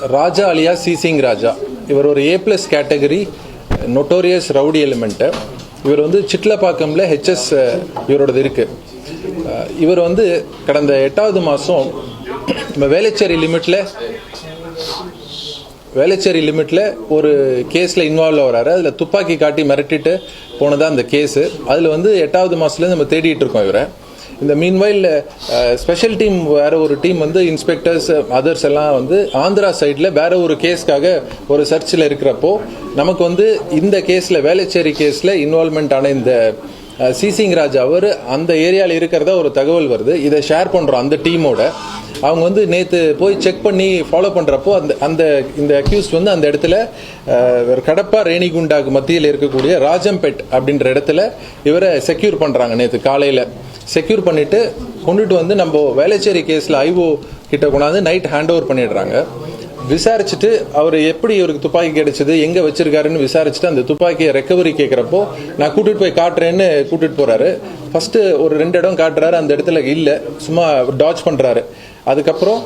ராஜா அலியா சிசிங் ராஜா. இவர் ஒரு A plus category notorious rowdy element இவர் வந்து சிட்லப்பாக்கம்ல ஹெச்எஸ் இவரோடது இருக்குது இவர் வந்து கடந்த எட்டாவது மாதம் நம்ம வேலைச்சேரி லிமிட்டில் வேலைச்சேரி லிமிட்டில் ஒரு கேஸில் இன்வால்வ் ஆகிறாரு. அதில் துப்பாக்கி காட்டி மிரட்டிட்டு போனதான் அந்த கேஸு. அதில் வந்து எட்டாவது மாதத்துலேருந்து நம்ம தேடிட்டு இருக்கோம் இவரை. இந்த மீன்வைல் ஸ்பெஷல் டீம் வேற ஒரு டீம் வந்து இன்ஸ்பெக்டர்ஸ் அதர்ஸ் எல்லாம் வந்து ஆந்திரா சைடில் வேற ஒரு கேஸ்க்காக ஒரு சர்ச்சில் இருக்கிறப்போ நமக்கு வந்து இந்த கேஸில் வேலைச்சேரி கேஸில் இன்வால்மெண்ட் ஆன இந்த uh, சிசிங் ராஜ் அவர் அந்த ஏரியாவில் இருக்கிறதா ஒரு தகவல் வருது. இதை ஷேர் பண்ணுறோம் அந்த டீமோட அவங்க வந்து நேற்று போய் செக் பண்ணி ஃபாலோ பண்ணுறப்போ அந்த அந்த இந்த அக்யூஸ் வந்து அந்த இடத்துல uh, ஒரு கடப்பா ரேணிகுண்டாக்கு மத்தியில் இருக்கக்கூடிய ராஜம்பேட் அப்படின்ற இடத்துல இவரை செக்யூர் பண்ணுறாங்க நேற்று காலையில். செக்யூர் பண்ணிவிட்டு கொண்டுட்டு வந்து நம்ம வேலைச்சேரி கேஸில் ஐஓ கிட்ட கொண்டாந்து நைட் ஹேண்ட் ஓவர் பண்ணிடுறாங்க. விசாரிச்சுட்டு அவர் எப்படி இவருக்கு துப்பாக்கி கிடைச்சது எங்கே வச்சிருக்காருன்னு விசாரிச்சுட்டு அந்த துப்பாக்கியை ரெக்கவரி கேட்குறப்போ நான் கூட்டிகிட்டு போய் காட்டுறேன்னு கூட்டிகிட்டு போகிறாரு ஃபஸ்ட்டு ஒரு ரெண்டு இடம் காட்டுறாரு அந்த இடத்துல இல்லை. சும்மா டாச் பண்ணுறாரு அதுக்கப்புறம்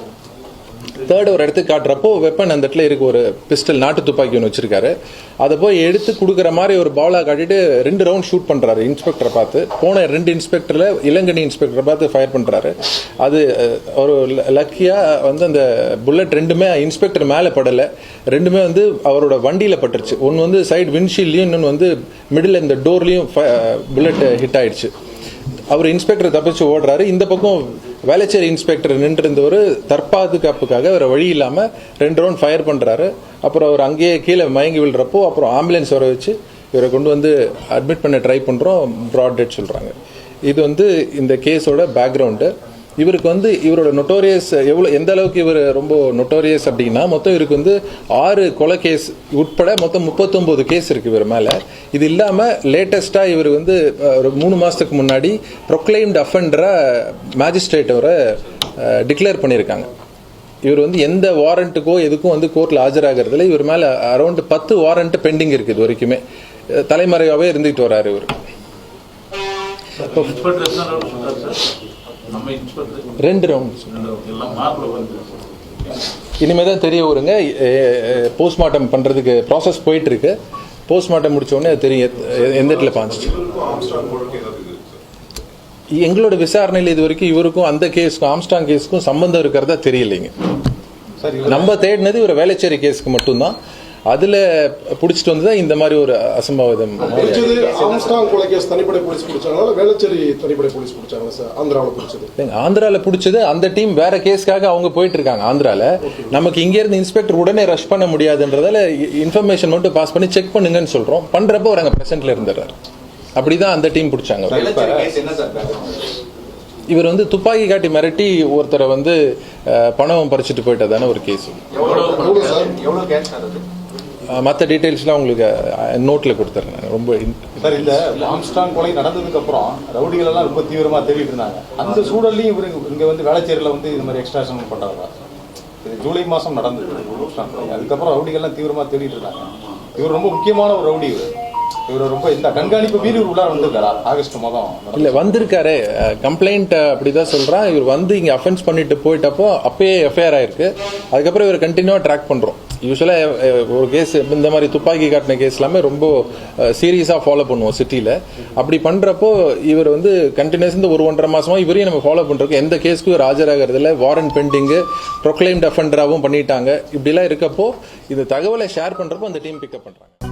தேர்ட் ஒரு இடத்துக்கு காட்டுறப்போ வெப்பன் அந்த இடத்துல இருக்கு ஒரு பிஸ்டல் நாட்டு துப்பாக்கி ஒன்று வச்சிருக்காரு. அதை போய் எடுத்து கொடுக்குற மாதிரி ஒரு பாலாக காட்டிட்டு ரெண்டு ரவுண்ட் ஷூட் பண்ணுறாரு இன்ஸ்பெக்டரை பார்த்து. போன ரெண்டு இன்ஸ்பெக்டரில் இளங்கனி இன்ஸ்பெக்டரை பார்த்து ஃபயர் பண்ணுறாரு அது ஒரு லக்கியாக வந்து அந்த புல்லட் ரெண்டுமே இன்ஸ்பெக்டர் மேலே படலை. ரெண்டுமே வந்து அவரோட வண்டியில் பட்டுருச்சு. ஒன்று வந்து சைடு விண்ட்ஷீல்லையும் இன்னொன்று வந்து மிடில் இந்த டோர்லையும் புல்லட் ஹிட் ஆயிடுச்சு. அவர் இன்ஸ்பெக்டர் தப்பிச்சு ஓடுறாரு. இந்த பக்கம் வேலைச்சேரி இன்ஸ்பெக்டர் நின்று இருந்தவர் தற்பாதுகாப்புக்காக அவர் வழி இல்லாமல் ரெண்டு ரவுண்ட் ஃபயர் பண்ணுறாரு அப்புறம் அவர் அங்கேயே கீழே மயங்கி விழுறப்போ அப்புறம் ஆம்புலன்ஸ் வர வச்சு இவரை கொண்டு வந்து அட்மிட் பண்ண ட்ரை பண்ணுறோம் ப்ராட் டெட் சொல்கிறாங்க இது வந்து இந்த கேஸோட பேக்ரவுண்டு இவருக்கு வந்து இவரோட நொட்டோரியஸ் எவ்வளோ எந்த அளவுக்கு இவர் ரொம்ப நொட்டோரியஸ் அப்படின்னா மொத்தம் இவருக்கு வந்து ஆறு கொலை கேஸ் உட்பட மொத்தம் முப்பத்தொம்போது கேஸ் இருக்குது இவர் மேலே. இது இல்லாமல் லேட்டஸ்ட்டாக இவர் வந்து ஒரு மூணு மாதத்துக்கு முன்னாடி ப்ரொக்ளைம்டு அஃபண்டராக மேஜிஸ்ட்ரேட் அவரை டிக்ளேர் பண்ணியிருக்காங்க. இவர் வந்து எந்த வாரண்ட்டுக்கோ எதுக்கும் வந்து கோர்ட்டில் ஆஜராகிறதுல இவர் மேலே அரௌண்ட் பத்து வாரண்ட்டு பெண்டிங் இருக்குது இது வரைக்குமே. தலைமறைவாகவே இருந்துகிட்டு வராரு இவர் இன்ஸ்பெக்டர் எத்தனை ரவுண்ட் சொன்னார் சார் நம்ம இன்ஸ்பெக்டர் ரெண்டு ரவுண்ட் இனிமே தான் தெரிய வருங்க போஸ்ட்மார்ட்டம் பண்ணுறதுக்கு ப்ராசஸ் போயிட்டு இருக்கு போஸ்ட்மார்ட்டம் முடிச்ச உடனே அது தெரியும். எந்த இடத்துல பாஞ்சிச்சு? எங்களோட விசாரணையில் இது வரைக்கும் இவருக்கும் அந்த கேஸுக்கும் ஆம்ஸ்டாங் கேஸுக்கும் சம்பந்தம் இருக்கிறதா தெரியலைங்க. நம்ம தேடினது ஒரு வேலைச்சேரி கேஸுக்கு மட்டும்தான். அதுல பிடிச்சிட்டு வந்து தான் இந்த மாதிரி ஒரு அசம்பாவிதம்? பிடிச்சது ஆம்ஸ்டாங் கொலைகேஸ் தனிப்படை போலீஸ் பிடிச்சாங்களா? இல்ல வேளச்சேரி தனிப்படை போலீஸ் பிடிச்சாங்களா சார்? ஆந்திராவில் பிடிச்சது. ஏங்க, ஆந்திரால பிடிச்சது. அந்த டீம் வேற கேஸ்க்காக அவங்க போயிட்டு இருக்காங்க ஆந்திரால. நமக்கு இங்க இருந்து இன்ஸ்பெக்டர் உடனே ரஷ் பண்ண முடியாதுன்றதால இன்ஃபர்மேஷன் மட்டும் பாஸ் பண்ணி செக் பண்ணுங்கன்னு சொல்றோம். பண்றப்போ அவர் அங்க பிரசன்ட்ல இருந்துறாரு அப்படிதான் அந்த டீம் பிடிச்சாங்க வேளச்சேரி கேஸ் என்ன சார்? background? இவர் வந்து துப்பாக்கி காட்டி மிரட்டி ஒருத்தரை வந்து பணம் பறிச்சுட்டு போயிட்டதான ஒரு கேஸ் மற்ற டீட்டெயில்ஸ்லாம் உங்களுக்கு நோட்டில் கொடுத்துறேன் நான். ரொம்ப சார் இந்த ஆம்ஸ்டாங் கொலை நடந்ததுக்கு அப்புறம் ரவுடிகள் எல்லாம் ரொம்ப தீவிரமா தேடிட்டு இருந்தாங்க. அந்த சூழல்லையும் இவரு இங்க வந்து வேளச்சேரியில வந்து இது மாதிரி எக்ஸ்ட்ராஷன் பண்றாங்க இது ஜூலை மாசம் நடந்தது ஆம்ஸ்டாங் கொலை. அதுக்கப்புறம் ரவுடிகள் எல்லாம் தீவிரமா தேடிட்டு இருந்தாங்க. இவர் ரொம்ப முக்கியமான ஒரு ரவுடி இவர். இவர் ரொம்ப இந்த கண்காணிப்பு மீறி உள்ளார வந்திருக்காரு? ஆகஸ்ட் மாதம். இல்ல வந்திருக்காரு. கம்ப்ளைண்ட் அப்படிதான் சொல்றான். இவர் வந்து இங்க அஃபென்ஸ் பண்ணிட்டு போயிட்டப்போ அப்பயே எஃப்ஐஆர் ஆயிருக்கு. அதுக்கப்புறம் இவர் கண்டினியூவா ட்ராக் பண்றோம். யூஸ்வலாக ஒரு கேஸ் இந்த மாதிரி துப்பாக்கி காட்டின கேஸ் எல்லாமே ரொம்ப சீரியஸாக ஃபாலோ பண்ணுவோம் சிட்டியில் அப்படி பண்ணுறப்போ இவர் வந்து கண்டினியூஸ் இந்த ஒரு ஒன்றரை மாதமாக இவரையும் நம்ம ஃபாலோ பண்றோம் எந்த கேஸ்க்கும் இவர் ஆஜராகிறது வாரண்ட் பெண்டிங்கு ப்ரொக்ளைம் டெஃபண்டராகவும் பண்ணிட்டாங்க. இப்படிலாம் இருக்கப்போ இந்த தகவலை ஷேர் பண்ணுறப்போ அந்த டீம் பிக்கப் பண்ணுறாங்க